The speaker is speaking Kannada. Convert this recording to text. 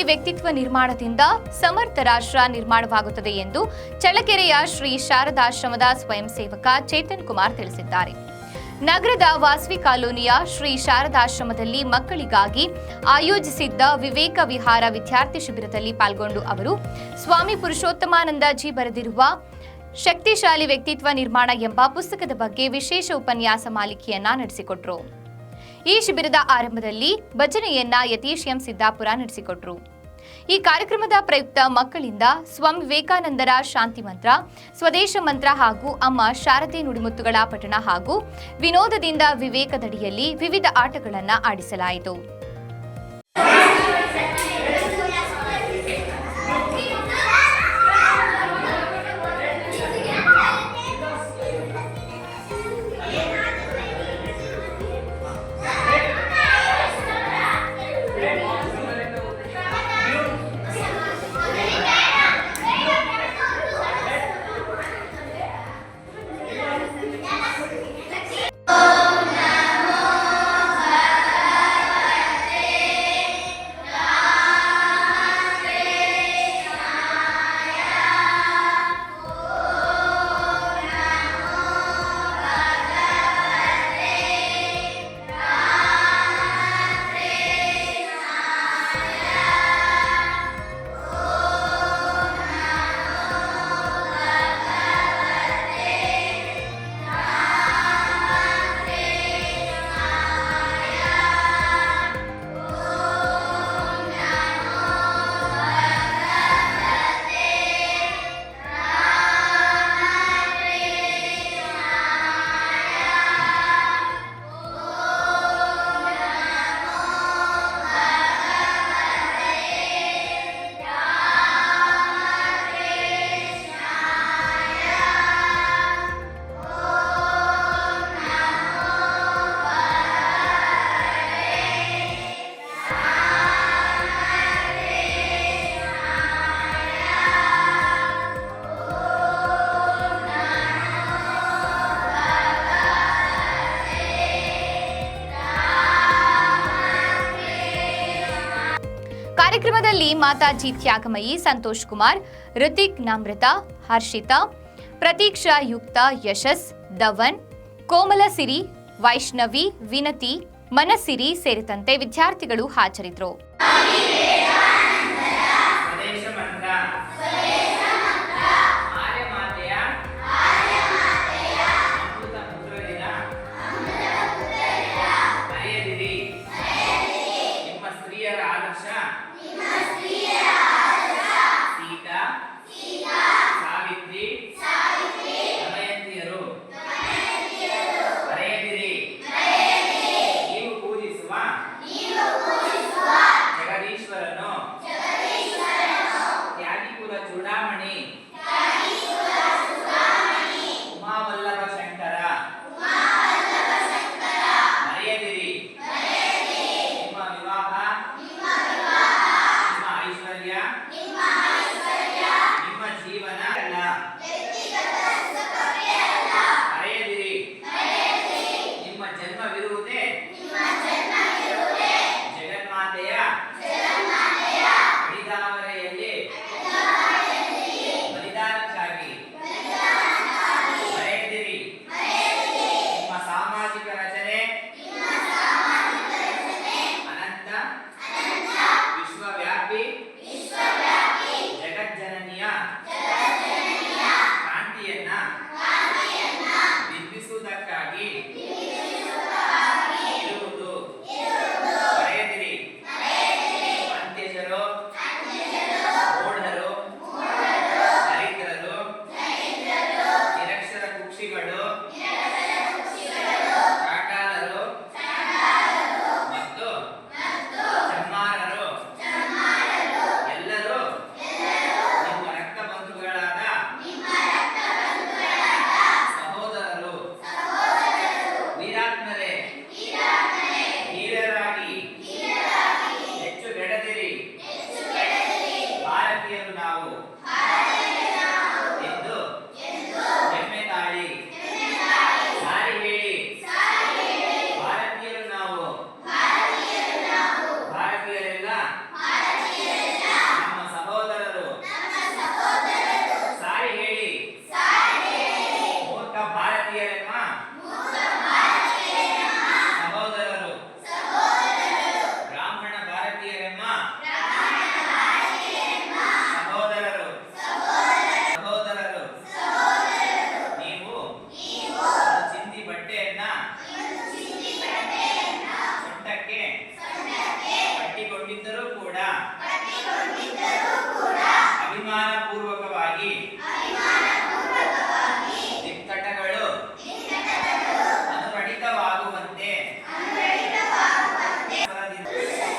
ವ್ಯಕ್ತಿತ್ವ ನಿರ್ಮಾಣದಿಂದ ಸಮರ್ಥ ರಾಷ್ಟ್ರ ನಿರ್ಮಾಣವಾಗುತ್ತದೆ ಎಂದು ಚಳ್ಳಕೆರೆಯ ಶ್ರೀ ಶಾರದಾಶ್ರಮದ ಸ್ವಯಂ ಸೇವಕ ಚೇತನ್ ಕುಮಾರ್ ತಿಳಿಸಿದ್ದಾರೆ. ನಗರದ ವಾಸವಿ ಕಾಲೋನಿಯ ಶ್ರೀ ಶಾರದಾಶ್ರಮದಲ್ಲಿ ಮಕ್ಕಳಿಗಾಗಿ ಆಯೋಜಿಸಿದ್ದ ವಿವೇಕ ವಿಹಾರ ವಿದ್ಯಾರ್ಥಿ ಶಿಬಿರದಲ್ಲಿ ಪಾಲ್ಗೊಂಡು ಅವರು, ಸ್ವಾಮಿ ಪುರುಷೋತ್ತಮಾನಂದಜಿ ಬರೆದಿರುವ ಶಕ್ತಿಶಾಲಿ ವ್ಯಕ್ತಿತ್ವ ನಿರ್ಮಾಣ ಎಂಬ ಪುಸ್ತಕದ ಬಗ್ಗೆ ವಿಶೇಷ ಉಪನ್ಯಾಸ ಮಾಲಿಕೆಯನ್ನ ನಡೆಸಿಕೊಟ್ರು. ಈ ಶಿಬಿರದ ಆರಂಭದಲ್ಲಿ ಭಜನೆಯನ್ನ ಯತೀಶ್ ಎಂ ಸಿದ್ದಾಪುರ ನಡೆಸಿಕೊಟ್ರು. ಈ ಕಾರ್ಯಕ್ರಮದ ಪ್ರಯುಕ್ತ ಮಕ್ಕಳಿಂದ ಸ್ವಾಮಿ ವಿವೇಕಾನಂದರ ಶಾಂತಿ ಮಂತ್ರ, ಸ್ವದೇಶ ಮಂತ್ರ ಹಾಗೂ ಅಮ್ಮ ಶಾರದೆ ನುಡಿಮುತ್ತುಗಳ ಪಠಣ ಹಾಗೂ ವಿನೋದದಿಂದ ವಿವೇಕದಡಿಯಲ್ಲಿ ವಿವಿಧ ಆಟಗಳನ್ನು ಆಡಿಸಲಾಯಿತು. ಕಾರ್ಯಕ್ರಮದಲ್ಲಿ ಮಾತಾಜಿ ತ್ಯಾಗಮಯಿ, ಸಂತೋಷ್ ಕುಮಾರ್ ಋತಿಕ್ ನಮ್ರತಾ, ಹರ್ಷಿತಾ, ಪ್ರತೀಕ್ಷಾ ಯುಕ್ತ ಯಶಸ್, ಧವನ್, ಕೋಮಲ ಸಿರಿ, ವೈಷ್ಣವಿ, ವಿನತಿ, ಮನಸಿರಿ ಸೇರಿದಂತೆ ವಿದ್ಯಾರ್ಥಿಗಳು ಹಾಜರಿದ್ದರು.